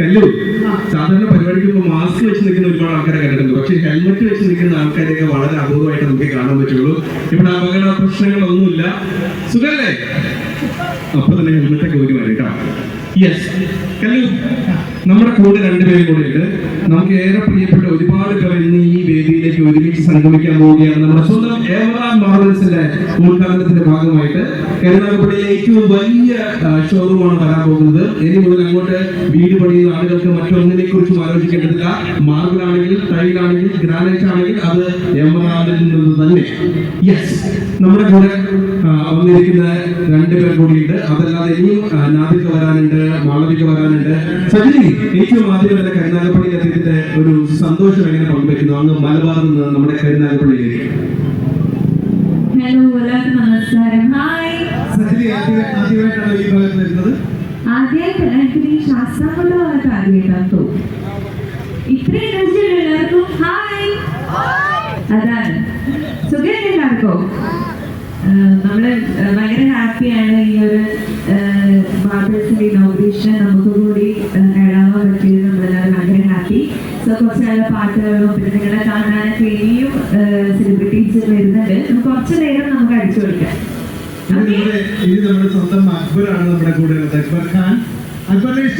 കല്ലു. സാധാരണ പരിപാടിക്ക് മാസ്ക് വെച്ച് നിൽക്കുന്ന ഒരുപാട് ആൾക്കാരെ കണ്ടിട്ടുണ്ട്. പക്ഷേ ഹെൽമെറ്റ് വെച്ച് നിൽക്കുന്ന ആൾക്കാരെയൊക്കെ വളരെ അപൂർവമായിട്ട് നമുക്ക് കാണാൻ പറ്റുള്ളൂ. ഇവിടെ അപകട പ്രശ്നങ്ങളൊന്നുമില്ല. സുഖല്ലേ? അപ്പൊ തന്നെ ഹെൽമെറ്റ് ഒക്കെ ഒരു വരും കേട്ടോ. യെസ് കല്ലു. നമ്മുടെ കൂടെ രണ്ടുപേരും കൂടെ ഉണ്ട്. നമുക്ക് ഏറെ പ്രിയപ്പെട്ട ഒരുപാട് പേർ ഇന്ന് ഈ വേദിയിലേക്ക് ഒരുമിച്ച് സംഗമിക്കാൻ പോവുകയാണ് നമ്മുടെ സ്വന്തം ഏവറാം മോഡൽസിന്റെ ഉദ്ഘാടനത്തിന്റെ ഭാഗമായിട്ട്. കരുനാഗപ്പള്ളിയിലെ ഏറ്റവും വലിയ ഷോറൂമാണ് വരാൻ പോകുന്നത്. ഇനി മുതൽ അങ്ങോട്ട് വീട് പണിയുന്ന ആളുകൾക്ക് മറ്റൊന്നിനെ കുറിച്ചും ആലോചിക്കേണ്ടതില്ല. മാർബിൾ ആണെങ്കിൽ ടൈലാണെങ്കിൽ ഗ്രാനൈറ്റ് ആണെങ്കിൽ അത് എമറാമിൽ നിന്ന് തന്നെ. യെസ് നമ്മുടെ കൂടെ വന്നിരിക്കുന്ന രണ്ടുപേർ കൂടിയുണ്ട്. അതല്ലാതെ ഇനിയും നാദിക്ക് നാദിക വരാനുണ്ട് മാളവിക വരാനുണ്ട്. സജിനി ഏറ്റവും ആദ്യം തന്നെ കരുനാഗപ്പള്ളി അദ്ദേഹത്തിന്റെ ഒരു സന്തോഷം എങ്ങനെ പങ്കുവയ്ക്കുന്നു? അങ്ങ് മലബാറിൽ നിന്ന് നമ്മുടെ കരുനാഗപ്പള്ളിയിലേക്ക്. ഹലോ എല്ലാവർക്കും നമസ്കാരം. ഹായ്. സജിനി ആദ്യമായിട്ടാണ് ഈ ഭാഗത്ത് വരുന്നത്? ആദ്യമായിട്ടല്ല എനിക്ക് ഈ ശാസ്ത്രങ്ങളുടെ ഭാഗത്ത് ആദ്യമായിട്ടാണ് തോന്നുന്നു. ഇത്രയും എനർജി എല്ലാവർക്കും. ഹായ്. അതാണ്. സുഖം എല്ലാവർക്കും? ആഹ് നമ്മൾ ഭയങ്കര ഹാപ്പിയാണ് ഈ ഒരു മാർബിൾസിന്റെ ഇനോഗ്രേഷൻ നമുക്ക് കൂടി നേടാൻ പറ്റിയത് നമ്മളെല്ലാവരും ഭയങ്കര ഹാപ്പി. സോ കുറച്ച് നല്ല പാട്ടുകളും പിന്നെ നിങ്ങളെ കാണാനൊക്കെ ഇനിയും സെലിബ്രിറ്റീസ് വരുന്നുണ്ട്. കുറച്ച് നേരം നമുക്ക് അടിച്ചു കൊടുക്കാം. ഇനി നമ്മുടെ സ്വന്തം അക്ബറാണ് നമ്മുടെ കൂടെ അക്ബർ ഖാൻ. അക്ബറിനെ